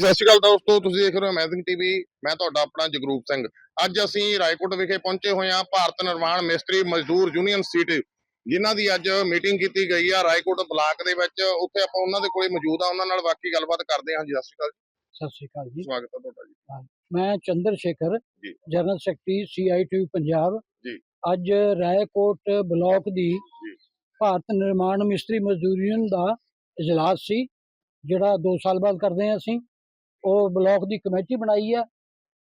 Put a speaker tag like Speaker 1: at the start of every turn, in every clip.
Speaker 1: ਸਤਿ ਸ਼੍ਰੀ ਅਕਾਲ ਦੋਸਤੋ ਤੁਸੀਂ ਦੇਖ ਰਹੇ ਹੋ ਅਮੇਜ਼ਿੰਗ ਟੀਵੀ ਮੈਂ ਤੁਹਾਡਾ ਆਪਣਾ ਜਗਰੂਪ ਸਿੰਘ। ਅੱਜ ਅਸੀਂ ਰਾਏਕੋਟ ਵਿਖੇ ਪਹੁੰਚੇ ਹੋਏ ਹਾਂ ਭਾਰਤ ਨਿਰਮਾਣ ਮਿਸਤਰੀ ਮਜ਼ਦੂਰ ਯੂਨੀਅਨ ਸੀਟ ਜਿਨ੍ਹਾਂ ਦੀ ਅੱਜ ਮੀਟਿੰਗ ਕੀਤੀ ਗਈ ਆ ਰਾਏਕੋਟ ਬਲਾਕ ਦੇ ਵਿੱਚ। ਉੱਥੇ ਆਪਾਂ ਉਹਨਾਂ ਦੇ ਕੋਲੇ ਮੌਜੂਦ ਆ ਉਹਨਾਂ ਨਾਲ ਬਾਕੀ ਗੱਲਬਾਤ ਕਰਦੇ ਹਾਂ ਜੀ। ਸਤਿ ਸ਼੍ਰੀ ਅਕਾਲ ਜੀ।
Speaker 2: ਸਤਿ ਸ਼੍ਰੀ ਅਕਾਲ ਜੀ।
Speaker 1: ਸਵਾਗਤ ਹੈ ਤੁਹਾਡਾ ਜੀ।
Speaker 2: ਮੈਂ Chandra Shekhar
Speaker 1: ji.
Speaker 2: General secretary CIT Punjab.
Speaker 1: ਜੀ।
Speaker 2: ਅੱਜ ਰਾਏਕੋਟ ਬਲਾਕ ਦੀ। ਭਾਰਤ ਨਿਰਮਾਣ ਮਿਸਤਰੀ ਮਜ਼ਦੂਰ ਯੂਨੀਅਨ ਦਾ ਇਜਲਾਸ ਸੀ ਜਿਹੜਾ 2 ਸਾਲ ਬਾਅਦ ਕਰਦੇ ਹਾਂ ਅਸੀਂ। ਉਹ ਬਲਾਕ ਦੀ ਕਮੇਟੀ ਬਣਾਈ ਹੈ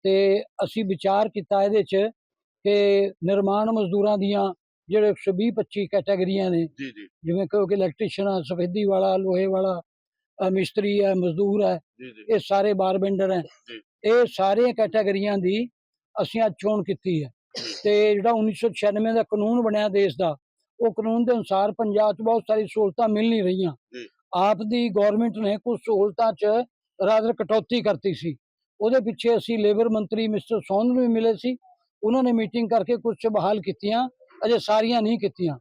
Speaker 2: ਤੇ ਅਸੀਂ ਵਿਚਾਰ ਕੀਤਾ ਇਹਦੇ 'ਚ ਕਿ ਨਿਰਮਾਣ ਮਜ਼ਦੂਰਾਂ ਦੀਆਂ ਜਿਹੜੇ 120 25 ਕੈਟਾਗਰੀਆਂ ਨੇ
Speaker 1: ਜੀ ਜੀ।
Speaker 2: ਜਿਵੇਂ ਕਿ ਇਲੈਕਟ੍ਰੀਸ਼ੀਅਨ ਆ ਸਫੇਦੀ ਵਾਲਾ ਲੋਹੇ ਵਾਲਾ ਮਿਸਤਰੀ ਹੈ ਮਜ਼ਦੂਰ ਹੈ ਇਹ ਸਾਰੇ ਬਾਰਬੈਂਡਰ ਹੈ। ਇਹ ਸਾਰੀਆਂ ਕੈਟਾਗਰੀਆਂ ਦੀ ਅਸੀਂ ਅੱਜ ਚੋਣ ਕੀਤੀ ਹੈ ਤੇ ਜਿਹੜਾ 1996 ਦਾ ਕਾਨੂੰਨ ਬਣਿਆ ਦੇਸ਼ ਦਾ ਉਹ ਕਾਨੂੰਨ ਦੇ ਅਨੁਸਾਰ ਪੰਜਾਬ 'ਚ ਬਹੁਤ ਸਾਰੀ ਸਹੂਲਤਾਂ ਮਿਲ ਨਹੀਂ ਰਹੀਆਂ। ਆਪ ਦੀ ਗਵਰਨਮੈਂਟ ਨੇ ਕੁਝ ਸਹੂਲਤਾਂ 'ਚ ਰਾਦਰ ਕਟੌਤੀ ਕਰਤੀ ਸੀ। ਉਹਦੇ ਪਿੱਛੇ ਅਸੀਂ ਲੇਬਰ ਮੰਤਰੀ ਮਿਸਟਰ ਸੋਨ ਨੂੰ ਵੀ ਮਿਲੇ ਸੀ। ਉਹਨਾਂ ਨੇ ਮੀਟਿੰਗ ਕਰਕੇ ਕੁਝ ਬਹਾਲ ਕੀਤੀਆਂ ਅਜੇ ਸਾਰੀਆਂ ਨਹੀਂ ਕੀਤੀਆਂ।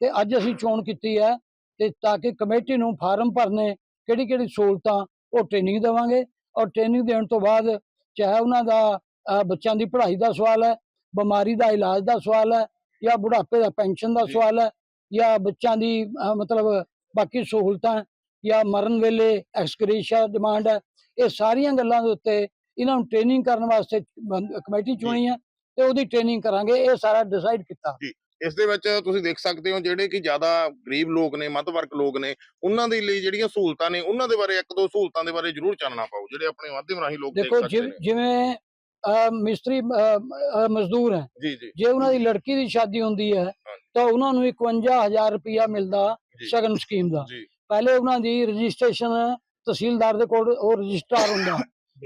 Speaker 2: ਤੇ ਅੱਜ ਅਸੀਂ ਚੋਣ ਕੀਤੀ ਹੈ ਤੇ ਤਾਂ ਕਿ ਕਮੇਟੀ ਨੂੰ ਫਾਰਮ ਭਰਨੇ ਕਿਹੜੀ ਕਿਹੜੀ ਸਹੂਲਤਾਂ ਉਹ ਟ੍ਰੇਨਿੰਗ ਦੇਵਾਂਗੇ। ਔਰ ਟ੍ਰੇਨਿੰਗ ਦੇਣ ਤੋਂ ਬਾਅਦ ਚਾਹੇ ਉਹਨਾਂ ਦਾ ਬੱਚਿਆਂ ਦੀ ਪੜ੍ਹਾਈ ਦਾ ਸਵਾਲ ਹੈ ਬਿਮਾਰੀ ਦਾ ਇਲਾਜ ਦਾ ਸਵਾਲ ਹੈ ਜਾਂ ਬੁਢਾਪੇ ਦਾ ਪੈਨਸ਼ਨ ਦਾ। ਸਵਾਲ ਹੈ ਜਾਂ ਬੱਚਿਆਂ ਦੀ ਮਤਲਬ ਬਾਕੀ ਸਹੂਲਤਾਂ ਜਾਂ ਮਰਨ ਵੇਲੇ ਐਕਸਕ੍ਰੇਸ਼ਾ ਡਿਮਾਂਡ ਹੈ ਇਹ ਸਾਰੀਆਂ ਗੱਲਾਂ ਦੇ ਉੱਤੇ ਇਹਨਾਂ ਨੂੰ ਟ੍ਰੇਨਿੰਗ ਕਰਨ ਵਾਸਤੇ ਕਮੇਟੀ ਚੁਣੀ ਹੈ ਤੇ ਉਹਦੀ ਟ੍ਰੇਨਿੰਗ ਕਰਾਂਗੇ ਇਹ ਸਾਰਾ ਡਿਸਾਈਡ ਕੀਤਾ।
Speaker 1: ਇਸ ਦੇ ਵਿੱਚ ਤੁਸੀਂ ਦੇਖ ਸਕਦੇ ਹੋ ਜਿਹੜੇ ਕਿ ਜ਼ਿਆਦਾ ਗਰੀਬ ਲੋਕ ਨੇ ਮੱਧ ਵਰਗ ਲੋਕ ਨੇ ਉਹਨਾਂ ਦੇ ਲਈ ਜਿਹੜੀਆਂ ਸਹੂਲਤਾਂ ਨੇ ਉਹਨਾਂ ਦੇ ਬਾਰੇ ਇੱਕ ਦੋ ਸਹੂਲਤਾਂ ਦੇ ਬਾਰੇ ਜ਼ਰੂਰ ਚਾਨਣਾ ਪਾਓ ਜਿਹੜੇ ਆਪਣੇ ਮਾਧਿਅਮ ਰਾਹੀਂ ਲੋਕ ਦੇਖ ਸਕਦੇ
Speaker 2: ਜਿਵ- ਮਿਸਤਰੀ ਮਜ਼ਦੂਰ ਹੈ।
Speaker 1: ਜੀ ਜੀ।
Speaker 2: ਜੇ ਉਹਨਾਂ ਦੀ ਲੜਕੀ ਦੀ ਸ਼ਾਦੀ ਹੁੰਦੀ ਹੈ ਤਾਂ ਉਹਨਾਂ ਨੂੰ 51000 ਰੁਪਇਆ ਮਿਲਦਾ। ਸ਼ਗਨ ਸਕੀਮ ਦਾ।
Speaker 1: ਜੀ।
Speaker 2: ਪਹਿਲੇ ਉਹਨਾਂ ਦੀ ਰਜਿਸਟ੍ਰੇਸ਼ਨ ਤਹਿਸੀਲਦਾਰ ਦੇ ਕੋਲ ਉਹ ਰਜਿਸਟਰ ਹੁੰਦਾ।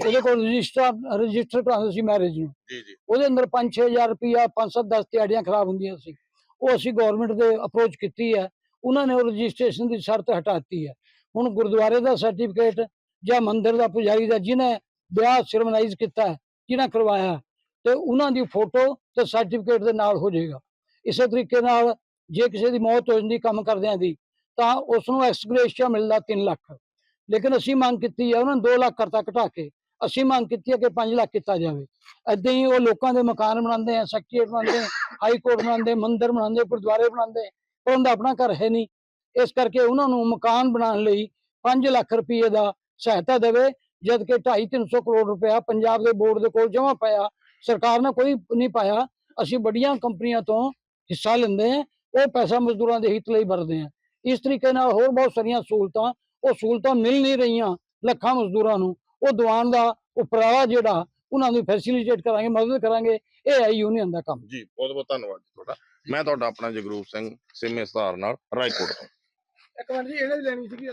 Speaker 2: ਉਹਦੇ ਕੋਲ ਰਜਿਸਟਰ ਰਜਿਸਟਰ ਕਰਾਉਂਦੇ ਸੀ ਮੈਰਿਜ ਨੂੰ।
Speaker 1: ਜੀ ਜੀ।
Speaker 2: ਉਹਦੇ ਅੰਦਰ 5-6000 ਰੁਪਇਆ 5-7 10 ਦਿਹਾੜੀਆਂ ਖਰਾਬ ਹੁੰਦੀਆਂ ਸੀ। ਉਹ ਅਸੀਂ ਗਵਰਨਮੈਂਟ ਦੇ ਅਪਰੋਚ ਕੀਤੀ ਹੈ। ਉਹਨਾਂ ਨੇ ਉਹ ਰਜਿਸਟ੍ਰੇਸ਼ਨ ਦੀ ਸ਼ਰਤ ਹਟਾਤੀ ਹੈ। ਹੁਣ ਗੁਰਦੁਆਰੇ ਦਾ ਸਰਟੀਫਿਕੇਟ ਜਾਂ ਮੰਦਿਰ ਦਾ ਪੁਜਾਰੀ ਦਾ ਜਿਹਨੇ ਵਿਆਹ ਸਰਮਨਾਈਜ਼ ਕੀਤਾ ਜਿਹਨੇ ਕਰਵਾਇਆ ਤੇ ਉਹਨਾਂ ਦੀ ਫੋਟੋ ਤੇ ਸਰਟੀਫਿਕੇਟ ਦੇ ਨਾਲ ਹੋ ਜਾਏਗਾ। ਇਸੇ ਤਰੀਕੇ ਨਾਲ ਜੇ ਕਿਸੇ ਦੀ ਮੌਤ ਹੋ ਜਾਂਦੀ ਕੰਮ ਕਰਦਿਆਂ ਦੀ ਤਾਂ ਉਸ ਨੂੰ ਐਕਸਗ੍ਰੇਸ਼ੀਆ ਮਿਲਦਾ 3 ਲੱਖ। ਲੇਕਿਨ ਅਸੀਂ ਮੰਗ ਕੀਤੀ ਹੈ ਉਹਨਾਂ ਨੂੰ 2 ਲੱਖ ਕਰਤਾ ਘਟਾ ਕੇ। ਅਸੀਂ ਮੰਗ ਕੀਤੀ ਹੈ ਕਿ 5 ਲੱਖ ਕੀਤਾ ਜਾਵੇ। ਏਦਾਂ ਹੀ ਉਹ ਲੋਕਾਂ ਦੇ ਮਕਾਨ ਬਣਾਉਂਦੇ ਆ, ਸੈਕਟਰੀਏਟ ਬਣਾਉਂਦੇ ਹਾਈ ਕੋਰਟ ਬਣਾਉਂਦੇ ਮੰਦਿਰ ਬਣਾਉਂਦੇ ਗੁਰਦੁਆਰੇ ਬਣਾਉਂਦੇ ਪਰ ਉਹਨਾਂ ਦਾ ਆਪਣਾ ਘਰ ਹੈ ਨਹੀਂ। ਇਸ ਕਰਕੇ ਉਹਨਾਂ ਨੂੰ ਮਕਾਨ ਬਣਾਉਣ ਲਈ 5 ਲੱਖ ਰੁਪਏ ਦਾ ਸਹਾਇਤਾ ਦੇਵੇ, ਜਦ ਕਿ 2.5 300 ਕਰੋੜ ਰੁਪਇਆ ਪੰਜਾਬ ਦੇ ਬੋਰਡ ਦੇ ਕੋਲ ਜਮ੍ਹਾਂ ਪਾਇਆ ਸਰਕਾਰ ਨੇ ਕੋਈ ਨਹੀਂ ਪਾਇਆ। ਅਸੀਂ ਵੱਡੀਆਂ ਕੰਪਨੀਆਂ ਤੋਂ ਹਿੱਸਾ ਲੈਂਦੇ ਆ। ਉਹ ਪੈਸਾ ਮਜ਼ਦੂਰਾਂ ਦੇ ਹਿੱਤ ਲਈ ਵਰਦੇ ਆ। ਇਸ ਤਰੀਕੇ ਨਾਲ ਹੋਰ ਬਹੁਤ ਸਾਰੀਆਂ ਸਹੂਲਤਾਂ ਉਹ ਸਹੂਲਤਾਂ ਮਿਲ ਨਹੀਂ ਰਹੀਆਂ ਲੱਖਾਂ ਮਜ਼ਦੂਰਾਂ ਨੂੰ। ਉਹ ਦੀਵਾਨ ਦਾ ਉਪਰਾਲਾ ਜਿਹੜਾ ਉਹਨਾਂ ਨੂੰ ਫੈਸਿਲਿਟੇਟ ਕਰਾਂਗੇ ਮਦਦ ਕਰਾਂਗੇ ਇਹ ਹੈ ਯੂਨੀਅਨ ਦਾ ਕੰਮ।
Speaker 1: ਜੀ ਬਹੁਤ ਬਹੁਤ ਧੰਨਵਾਦ ਜੀ ਤੁਹਾਡਾ। ਮੈਂ ਤੁਹਾਡਾ ਆਪਣਾ ਜਗਰੂਪ ਸਿੰਘ ਸਿੰਮੇ ਸਧਾਰ ਨਾਲ ਰਾਏਕੋਟ ਤੋਂ।
Speaker 2: ਇੱਕ ਮਿੰਟ ਜੀ ਇਹਨੇ ਲੈਣੀ ਸੀਗੀ